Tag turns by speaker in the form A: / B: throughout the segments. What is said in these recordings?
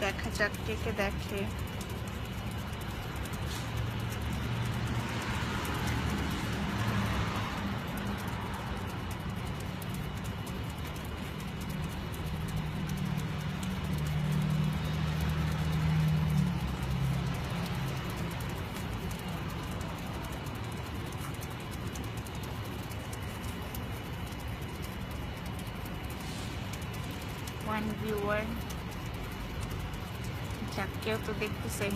A: দেখা যাক কে কে দেখে। ওয়ান ভিউয়ার যাক কেউ তো দেখতেছে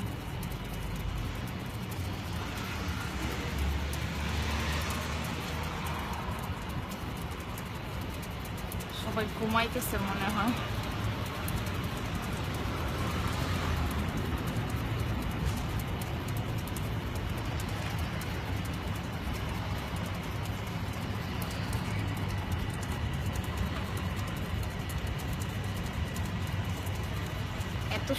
A: সবাই ঘুমাইতেছে মনে হয় এত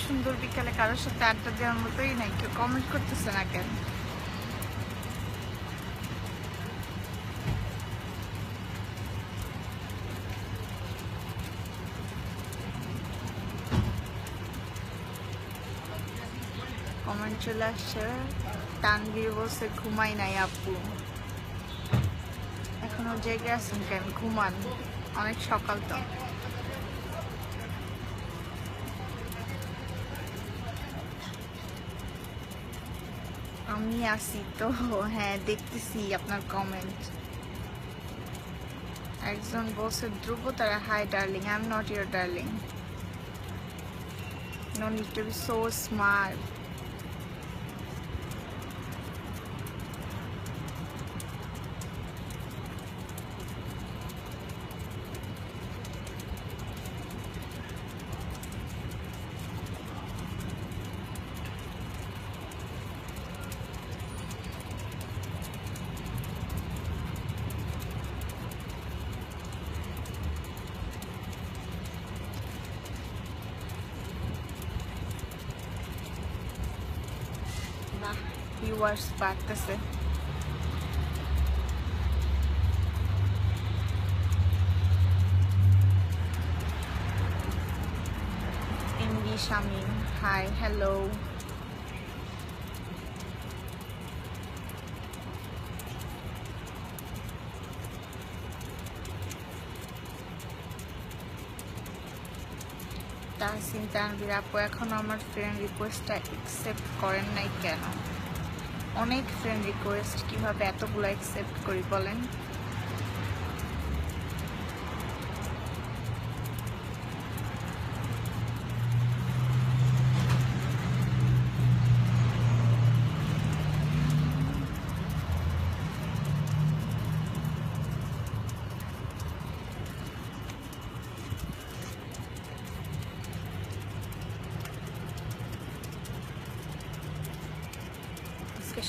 A: সুন্দর বিকালে কারোর সাথে আড্ডা দেওয়ার মতোই নাই, কেউ কমেন্ট করতেছে না কেন? কমেন্ট চলে আসছে তানভীর বসে ঘুমাই নাই আপু। এখনও জেগে আছেন কেন? ঘুমান। অনেক সকাল তো। আমি আসি তো হ্যাঁ দেখতেছি আপনার কমেন্ট একজন বলছে, ধ্রুব, তারা hi darling I am not your darling no need to be so smart বাহ ভিউয়ার্স বাড়তেছে MD Shamim hi hello Tahsin Tanvir আপু এখনও আমার ফ্রেন্ড রিকোয়েস্টটা অ্যাকসেপ্ট করেন নাই কেন অনেক ফ্রেন্ড রিকোয়েস্ট কীভাবে এতগুলো অ্যাকসেপ্ট করি বলেন?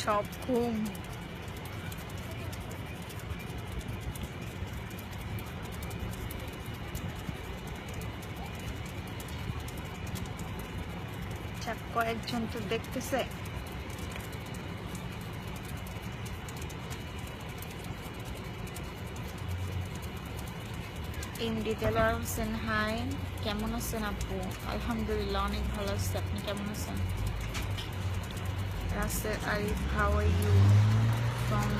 A: সব ঘুম। আচ্ছা, কয়েকজন তো দেখতেছে। হাই। কেমন আছেন আপু? আলহামদুলিল্লাহ অনেক ভালো আছে। আপনি কেমন আছেন? Russell Arif, how are you? From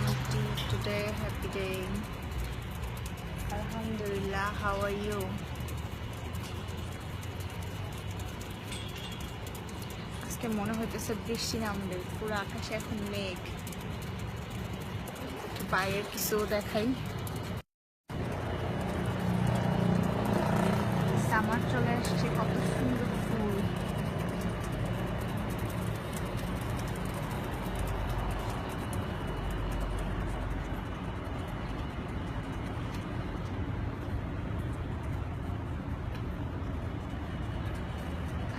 A: today, happy day. Alhamdulillah, how are you? আজকে মনে হইতেছে বৃষ্টি নামবে পুরো আকাশে এখন মেঘ বাইরের কিছু দেখাই সামার চলে আসছে কত সুন্দর ফুল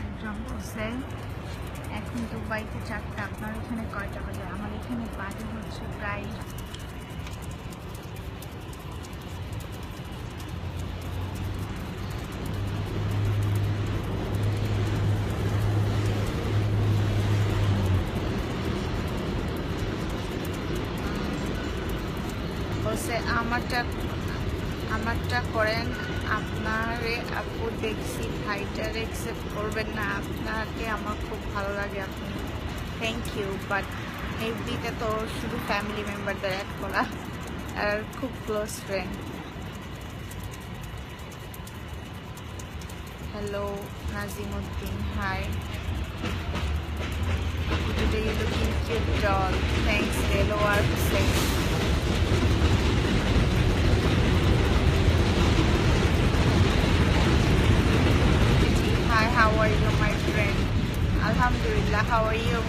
A: একজন বসে এখন দুবাইতে চারটা আপনার এখানে কয়টা বাজে আমার এখানে বাজে হচ্ছে প্রায় বলছে আমারটা আমারটা করেন। আপনারে আপু দেখছি ভাইটার অ্যাকসেপ্ট করবেন না। আপনাকে আমার খুব ভালো লাগে আপনি। থ্যাংক ইউ বাট এফবিতে তো শুধু ফ্যামিলি মেম্বারদের অ্যাড করা। আর খুব close friend hello Nazimuddin hi Today looking cute doll. Thanks, Deloar Hussein. How are you, my friend? Alhamdulillah, how are you?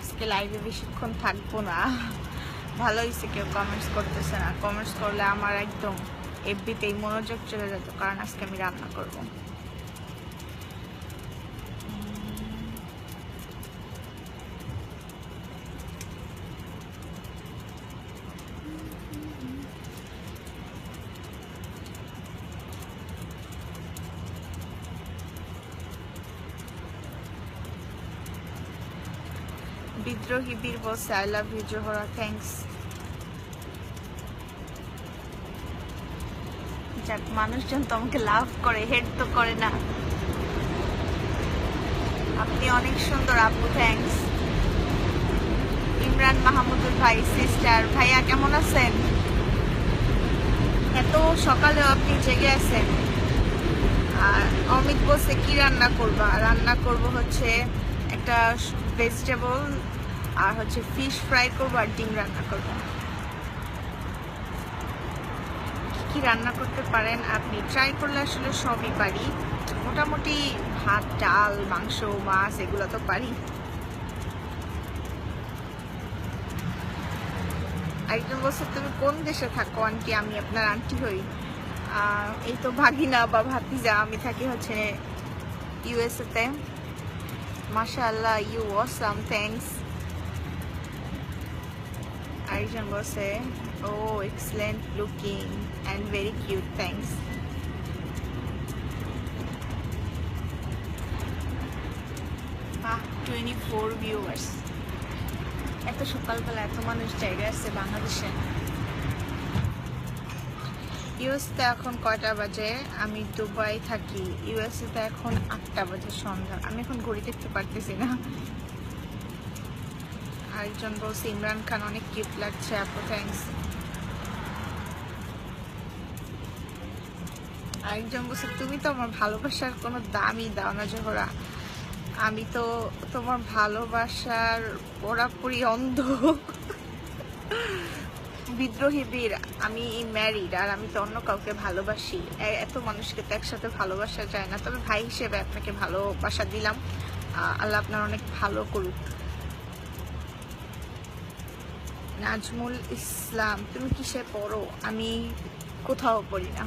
A: আজকে লাইভে বেশিক্ষণ থাকব না ভালো হয়েছে কেউ কমেন্টস করতেছে না কমেন্টস করলে আমার একদম এফবিতেই মনোযোগ চলে যেত, কারণ আজকে আমি রান্না করব। বিদ্রোহী বীর বলছে I love you Zohra thanks মানুষজন তো আমাকে লাভ করে হেড তো করে না। আপনি অনেক সুন্দর আপু থ্যাংকস ইমরান মাহমুদুর ভাই সিস্টার ভাইয়া, কেমন আছেন? এত সকালেও আপনি জেগে আছেন। আর অমিত বলছে, কি রান্না করবা? রান্না করব হচ্ছে একটা ভেজিটেবল আর হচ্ছে ফিশ ফ্রাই করব আর ডিম রান্না করব। কি রান্না করতে পারেন আপনি ট্রাই করলে আসলে সবই পারি। মোটামুটি ভাত, ডাল, মাংস, মাছ এগুলো তো পারি। একজন বলছে, তুমি কোন দেশে থাকো? আন্টি, আমি আপনার আন্টি হই। এই তো ভাগিনা বা ভাতিজা, আমি থাকি হচ্ছে ইউএসএ তে। মাশাআল্লাহ ইউ অসাম থ্যাঙ্কস আরেকজন বলছে ও excellent looking and very cute thanks বাহ টোয়েন্টি ফোর ভিউয়ার্স এত সকালবেলা এত মানুষ জায়গা আছে বাংলাদেশে। ইউএসতে এখন কয়টা বাজে? আমি দুবাই থাকি। ইউএসএতে এখন আটটা বাজে সন্ধ্যা। আমি এখন ঘড়ি দেখতে পারতেছি না। আরেকজন বলছে, ইমরান খান অনেক কিউট লাগছে, আপু থ্যাংকস আরেকজন বলছে, তুমি তো আমার ভালোবাসার কোনো দামই দাও না জোহরা আমি তো তোমার ভালোবাসার পুরাপুরি অন্ধ। বিদ্রোহী বীর, আমি ম্যারিড আর আমি তো অন্য কাউকে ভালোবাসি। এত মানুষকে তো একসাথে ভালোবাসা যায় না। তবে ভাই হিসেবে আপনাকে ভালোবাসা দিলাম। আল্লাহ আপনার অনেক ভালো করুক। নাজমুল ইসলাম, তুমি কিসে পড়ো? আমি কোথাও পড়ি না।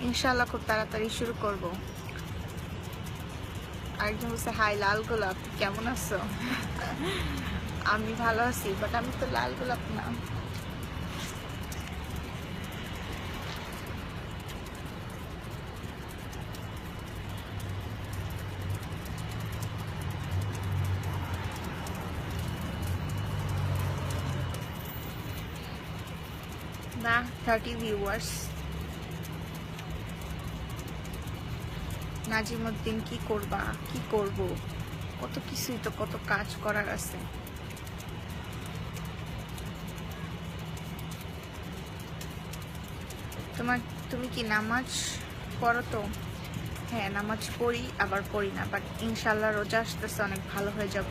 A: ইনশাল্লাহ খুব তাড়াতাড়ি শুরু করব। আরেকজন বলছে, হাই লাল গোলাপ, কেমন আছো? আমি ভালো আছি বাট আমি তো লাল গোলাপ না। না থার্টি ভিউয়ার্স নাজিমুদ্দিন কি করবা? কি করব? কত কিছুই তো, কত কাজ করার আছে। তোমার, তুমি কি নামাজ পড়ো তো? হ্যাঁ নামাজ পড়ি, আবার পড়ি না বাট ইনশাল্লাহ রোজা আসতেছে, অনেক ভালো হয়ে যাব।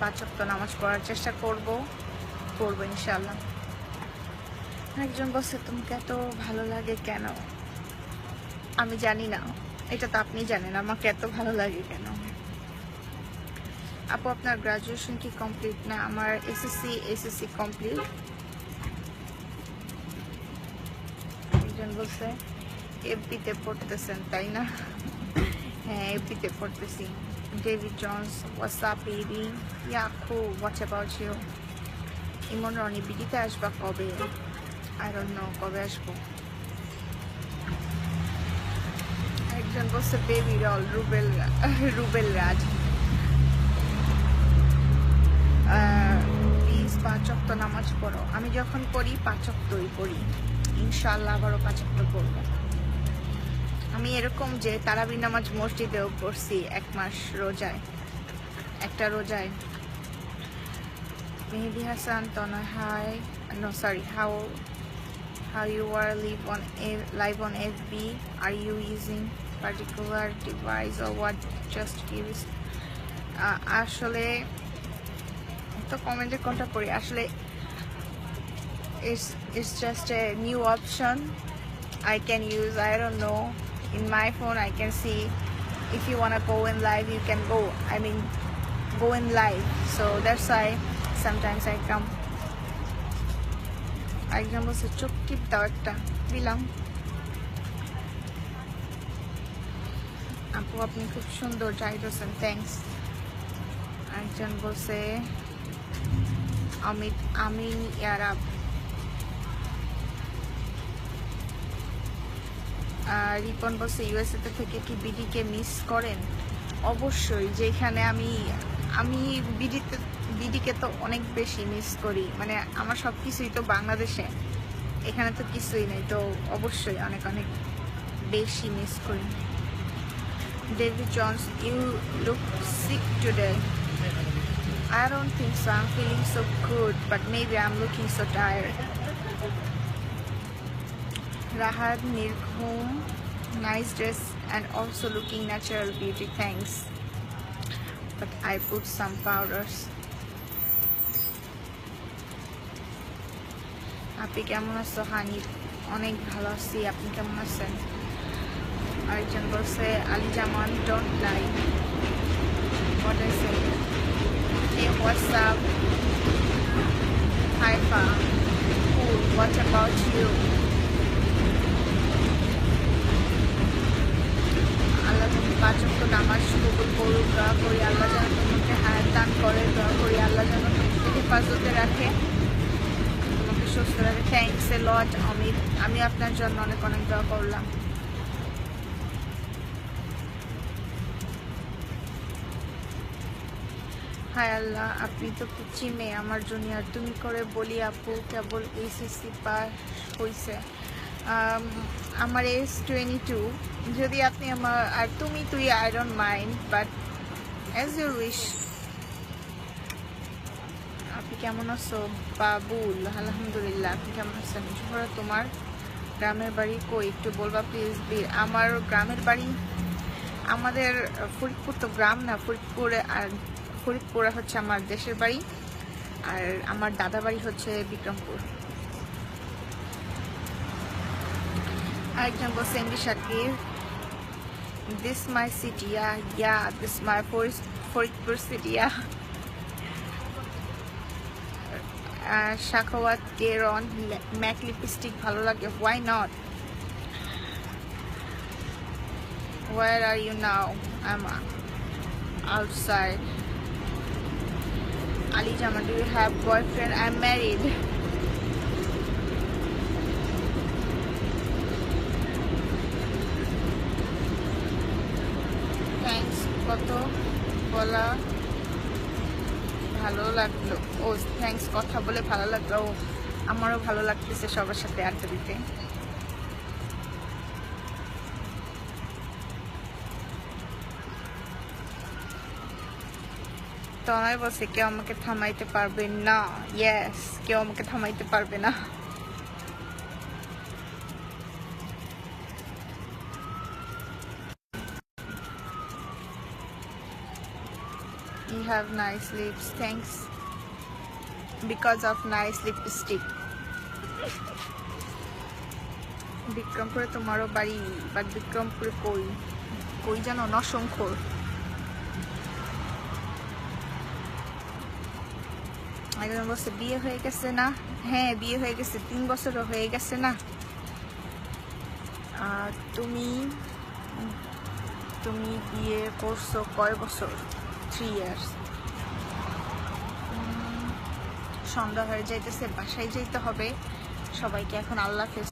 A: পাঁচ তো নামাজ পড়ার চেষ্টা করব পড়ব ইনশাল্লাহ একজন বসে তোমাকে এত ভালো লাগে কেন? আমি জানি না। এটা তো আপনি জানেন, আমাকে এত ভালো লাগে কেন? আপু, আপনার গ্রাজুয়েশন কি কমপ্লিট না আমার এসএসসি এসএসসি কমপ্লিট একজন বলছে এফবিতে পড়তেছেন, তাই না? হ্যাঁ এফবিতে পড়তেছি। ডেভিড জনস হোয়াটসঅ্যাপ বেবি ইয়াকু অ্যাবাউট ইউ ইমন, রনি বিডিতে আসবা কবে? ডোন্ট নো কবে আসব? একজন বলছে, বেবি রল, রুবেল রুবেল রাজ। প্লিজ পাঁচক্ত নামাজ পড়ো। আমি যখন পড়ি পাঁচক্তই পড়ি। ইনশাল্লাহ আবারও পাঁচক্ত পড়ব। আমি এরকম যে তারাবি নামাজ মসজিদেও পড়ছি এক মাস রোজায়, একটা রোজায়। Mehedi Hasan Tona hi no sorry how how you are, live A- live on FB are you using particular device or what just curious আসলে তো কমেন্টে কোনটা পড়ি আসলে it's it's just a new option I can use I don't know in my phone I can see if you want to go in live you can go I mean go in live so that's why sometimes I come একজন বলছে চোখ টিপ দাও একটা দিলাম আপু, আপনি খুব সুন্দর হোসেন থ্যাংকস একজন বলছে, অমিত আমিন ইয়ারাব রিপন বলছে ইউএসএ থেকে কি বিডিকে মিস করেন? অবশ্যই, যেখানে আমি আমি বিডিতে, বিডিকে তো অনেক বেশি মিস করি। মানে আমার সব কিছুই তো বাংলাদেশে। এখানে তো কিছুই নেই, তো অবশ্যই অনেক অনেক বেশি মিস করি। David Johns you look sick today I don't think so. I'm feeling so good, but maybe I'm looking so tired. Rahat Nirghum, nice dress and also looking natural beauty. Thanks. But I put some powders. আপনি কেমন আছো হানি অনেক ভালো আছি আপনি কেমন আছেন আরেকজন বলছে, Ali Zaman don't lie what what's up? Haifa. Cool. What Allah নামাজ করি আল্লাহ যেন দান করে আল্লাহ যেন রাখে সুস্থ রাখে থ্যাংকস এ লট অমিত আমি আপনার জন্য অনেক অনেক দোয়া করলাম হায় আল্লাহ আপনি তো পিচি মেয়ে আমার জুনিয়র তুমি করে বলি আপু কেবল এইচএসসি পাস হয়েছে আম, আমার এজ টোয়েন্টি টু যদি আপনি আমার আর তুমি তুই I don't mind but as your wish আপনি কেমন আছো? বাবুল আলহামদুলিল্লাহ আপনি কেমন আছেন? জোহরা তোমার। গ্রামের বাড়ি কই? একটু বলবা প্লিজ আমার গ্রামের বাড়ি আমাদের ফরিদপুর তো গ্রাম না ফরিদপুরে আর ফরিদপুরে হচ্ছে আমার দেশের বাড়ি আর আমার দাদা বাড়ি হচ্ছে বিক্রমপুর আরেকজন বলছে, MD Shakir this my city yeah this my Faridpur city yeah Shakhawat, Keran Mac lipstick ভালো লাগে why not Where are you now? I'm outside. Ali Jama, do you have boyfriend? I'm married. Thanks, কত বলা ভালো লাগল ও thanks কথা বলে ভালো লাগল আমারও ভালো লাগতেছে সবার সাথে আড্ডা দিতে তনয় বলছে, কেউ আমাকে থামাইতে পারবে না ইয়েস কেউ আমাকে থামাইতে পারবে না You have nice lips. Thanks. Because of nice lipstick. বিক্রমপুরে তোমারও বাড়ি বাট বিক্রমপুরে কই কই জানো নশঙ্কর একজন বলছে বিয়ে হয়ে গেছে না? হ্যাঁ বিয়ে হয়ে গেছে, তিন বছরও হয়ে গেছে না। তুমি তুমি বিয়ে করছ কয় বছর? থ্রি ইয়ার্স সন্ধ্যা হয়ে যাইতেছে, বাসায় যাইতে হবে। সবাইকে এখন আল্লাহ হাফেজ।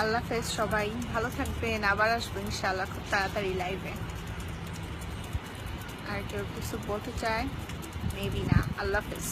A: আল্লাহ হাফেজ, সবাই ভালো থাকবেন। আবার আসব ইনশাআল্লাহ খুব তাড়াতাড়ি লাইভে আর কেউ কিছু বলতে চায়? মেবি না আল্লাহ হাফেজ